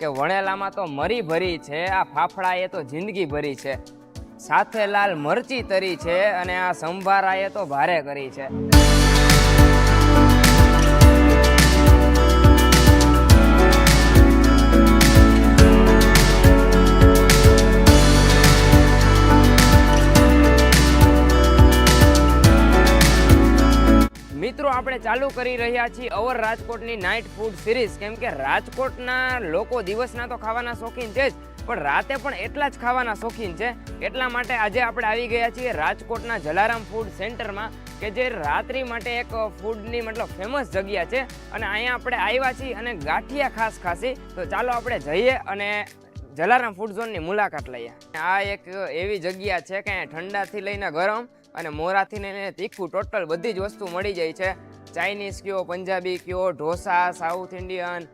કે વણેલામાં તો મરી ભરી છે, આ ફાફડા એ તો જિંદગી ભરી છે. સાથે લાલ મરચી તરી છે અને આ સંભારાએ તો ભારે કરી છે. આપણે ચાલુ કરી રહ્યા છીએ અવર રાજકોટની નાઇટ ફૂડ સિરીઝ કેમ કે રાજકોટના લોકો દિવસના તો ખાવાના શોખીન છે જ, પણ રાતે પણ એટલા જ ખાવાના શોખીન છે. એટલા માટે આજે આપણે આવી ગયા છીએ રાજકોટના જલારામ ફૂડ સેન્ટરમાં કે જે રાત્રિ માટે એક ફૂડની મતલબ ફેમસ જગ્યા છે. અને અહીંયા આપણે આવ્યા છીએ અને ગાંઠિયા ખાસ ખાસી. તો ચાલો આપણે જઈએ અને જલારામ ફૂડ ઝોનની મુલાકાત લઈએ. આ એક એવી જગ્યા છે કે ઠંડાથી લઈને ગરમ અને મોરાથી લઈને તીખું ટોટલ બધી જ વસ્તુ મળી જાય છે. ચાઇનીઝ કયો પંજાબી કયો, ઢોસા સાઉથ ઇન્ડિયન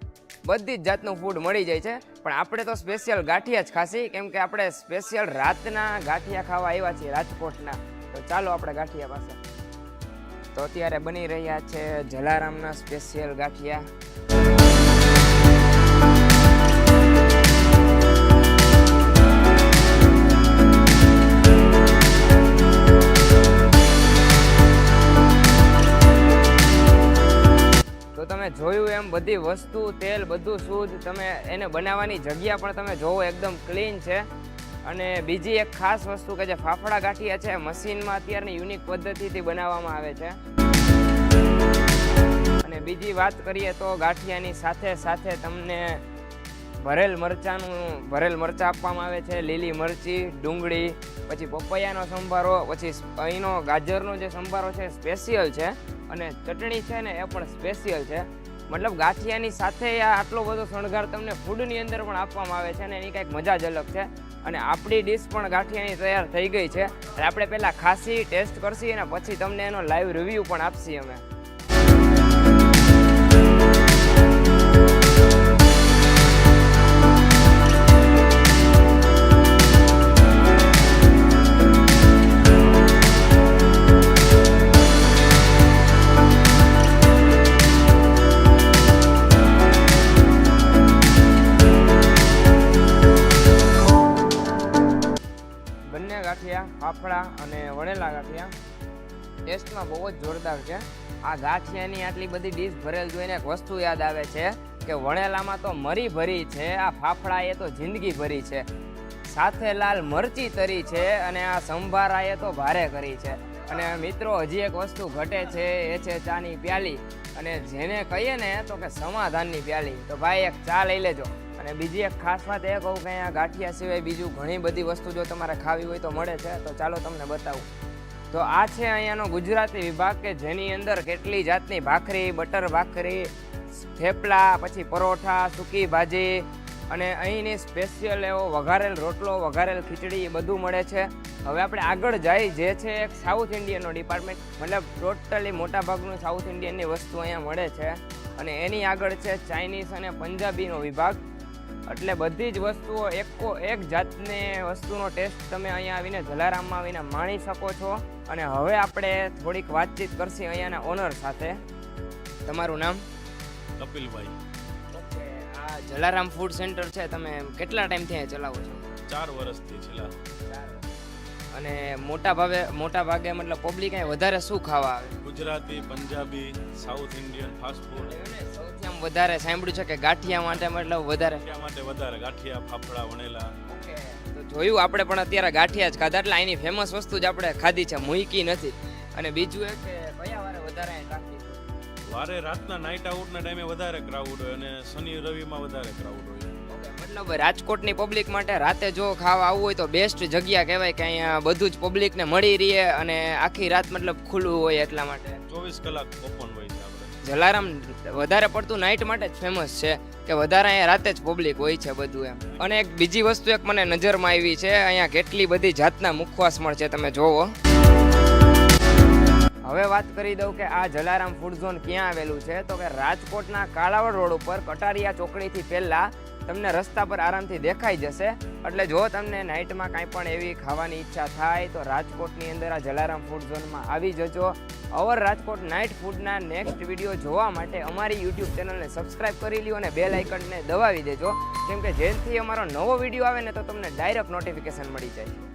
બધી જ જાતનું ફૂડ મળી જાય છે. પણ આપણે તો સ્પેશિયલ ગાંઠિયા જ ખાસી, કેમ કે આપણે સ્પેશિયલ રાતના ગાંઠિયા ખાવા આવ્યા છીએ રાજકોટના. તો ચાલો આપણે ગાંઠિયા પાસે. તો અત્યારે બની રહ્યા છે જલારામના સ્પેશિયલ ગાંઠિયા. તો તમે જોયું એમ બધી વસ્તુ, તેલ બધું, શુદ્ધ. તમે એને બનાવવાની જગ્યા પણ તમે જોવો, એકદમ ક્લીન છે. અને બીજી એક ખાસ વસ્તુ કે જે ફાફડા ગાંઠિયા છે, મશીનમાં અત્યારની યુનિક પદ્ધતિથી બનાવવામાં આવે છે. અને બીજી વાત કરીએ તો ગાંઠિયાની સાથે સાથે તમને ભરેલ મરચાંનું, ભરેલ મરચાં આપવામાં આવે છે, લીલી મરચી, ડુંગળી, પછી પપૈયાનો સંભારો, પછી અહીંનો ગાજરનો જે સંભારો છે, સ્પેશિયલ છે, અને ચટણી છે ને એ પણ સ્પેશિયલ છે. મતલબ ગાંઠિયાની સાથે આટલો બધો શણગાર તમને ફૂડની અંદર પણ આપવામાં આવે છે અને એની કાંઈક મજા જ અલગ છે. અને આપણી ડીશ પણ ગાંઠિયાની તૈયાર થઈ ગઈ છે. આપણે પહેલાં ખાસી ટેસ્ટ કરશી અને પછી તમને એનો લાઈવ રિવ્યૂ પણ આપશી અમે. ગાંઠિયા ફાફડા અને વણેલા ગાંઠિયા ટેસ્ટમાં બહુ જ જોરદાર છે. આ ગાંઠિયાની આટલી બધી ડીશ ભરેલ જોઈને એક વસ્તુ યાદ આવે છે કે વણેલામાં તો મરી ભરી છે, આ ફાફડા એ તો જિંદગી ભરી છે. સાથે લાલ મરચી તરી છે અને આ સંભારાએ તો ભારે કરી છે. અને મિત્રો, હજી એક વસ્તુ ઘટે છે, એ છે ચાની પ્યાલી. અને જેને કહીએ ને, તો કે સમાધાનની પ્યાલી. તો ભાઈ, એક ચા લઈ લેજો. અને બીજી એક ખાસ વાત એ કહું કે અહીંયા ગાંઠિયા સિવાય બીજું ઘણી બધી વસ્તુ જો તમારે ખાવી હોય તો મળે છે. તો ચાલો તમને બતાવું. તો આ છે અહીંયાનો ગુજરાતી વિભાગ કે જેની અંદર કેટલી જાતની ભાખરી, બટર ભાખરી, થેપલા, પછી પરોઠા, સૂકી ભાજી અને અહીંની સ્પેશિયલ એવો વઘારેલ રોટલો, વઘારેલ ખીચડી એ બધું મળે છે. હવે આપણે આગળ જઈ જે છે એક સાઉથ ઇન્ડિયનનો ડિપાર્ટમેન્ટ મતલબ ટોટલી મોટાભાગનું સાઉથ ઇન્ડિયનની વસ્તુ અહીંયા મળે છે. અને એની આગળ છે ચાઇનીઝ અને પંજાબીનો વિભાગ. એટલે બધી જ વસ્તુઓ એકો એક જાતની વસ્તુનો ટેસ્ટ તમે અહીંયા આવીને જલારામમાં આવીને માણી શકો છો. અને હવે આપણે થોડીક વાતચીત કરશી અહીંયાના ઓનર સાથે. તમારું નામ? કપિલભાઈ. ઓકે આ જલારામ ફૂડ સેન્ટર છે તમે કેટલા ટાઈમથી અહીંયા ચલાવો છો? ચાર વર્ષથી છેલ્લા. અને મોટા ભાગે મોટા ભાગે મતલબ પબ્લિક અહીં વધારે શું ખાવા આવે? Gujarati Punjabi south Indian fast food સૌથી આમ વધારે સાંભળ્યું છે કે ગાંઠિયા માટે મતલબ વધારે? ગાંઠિયા માટે વધારે ગાંઠિયા ફાફડા વણેલા. તો જોયું આપણે પણ અત્યારે ગાંઠિયા જ ખાધા એટલે અહીંની ફેમસ વસ્તુ જ આપણે ખાધી છે મુઈકી નથી. અને બીજું એ કે કયા વારે વધારે અહીં વારે રાતના નાઇટ આઉટના ટાઈમે વધારે ક્રાઉડ હોય અને શનિ રવિમાં વધારે ક્રાઉડ હોય. મતલબ રાજકોટની પબ્લિક માટે રાતે જો ખાવા આવવું હોય તો બેસ્ટ જગ્યા કહેવાય કે અહીંયા બધું જ પબ્લિકને મળી રહે અને આખી રાત મતલબ ખુલ્લું હોય એટલા માટે. ચોવીસ કલાક ઓપન હોય છે આપણે. જલારામ વધારે પડતું નાઇટ માટે જ ફેમસ છે કે વધારે અહીંયા રાતે જ પબ્લિક હોય છે બધું એમ. અને એક બીજી વસ્તુ એક મને નજરમાં આવી છે અહીંયા કેટલી બધી જાતના મુખવાસ મળશે તમે જોવો. હવે વાત કરી દઉં કે આ જલારામ ફૂડ ઝોન ક્યાં આવેલું છે? તો કે રાજકોટના કાલાવડ રોડ ઉપર કટારિયા ચોકડીથી પહેલા તમને રસ્તા પર આરામથી દેખાઈ જશે. એટલે જો તમને નાઇટમાં કાંઈ પણ એવી ખાવાની ઈચ્છા થાય, તો રાજકોટની અંદર આ જલારામ ફૂડ ઝોનમાં આવી જજો. અવર રાજકોટ નાઇટ ફૂડના નેક્સ્ટ વીડિયો જોવા માટે અમારી યુટ્યુબ ચેનલને સબસ્ક્રાઇબ કરી લ્યો અને બેલ આઇકનને દબાવી દેજો. કેમ કે જેથી અમારો નવો વીડિયો આવે ને તો તમને ડાયરેક્ટ નોટિફિકેશન મળી જાય.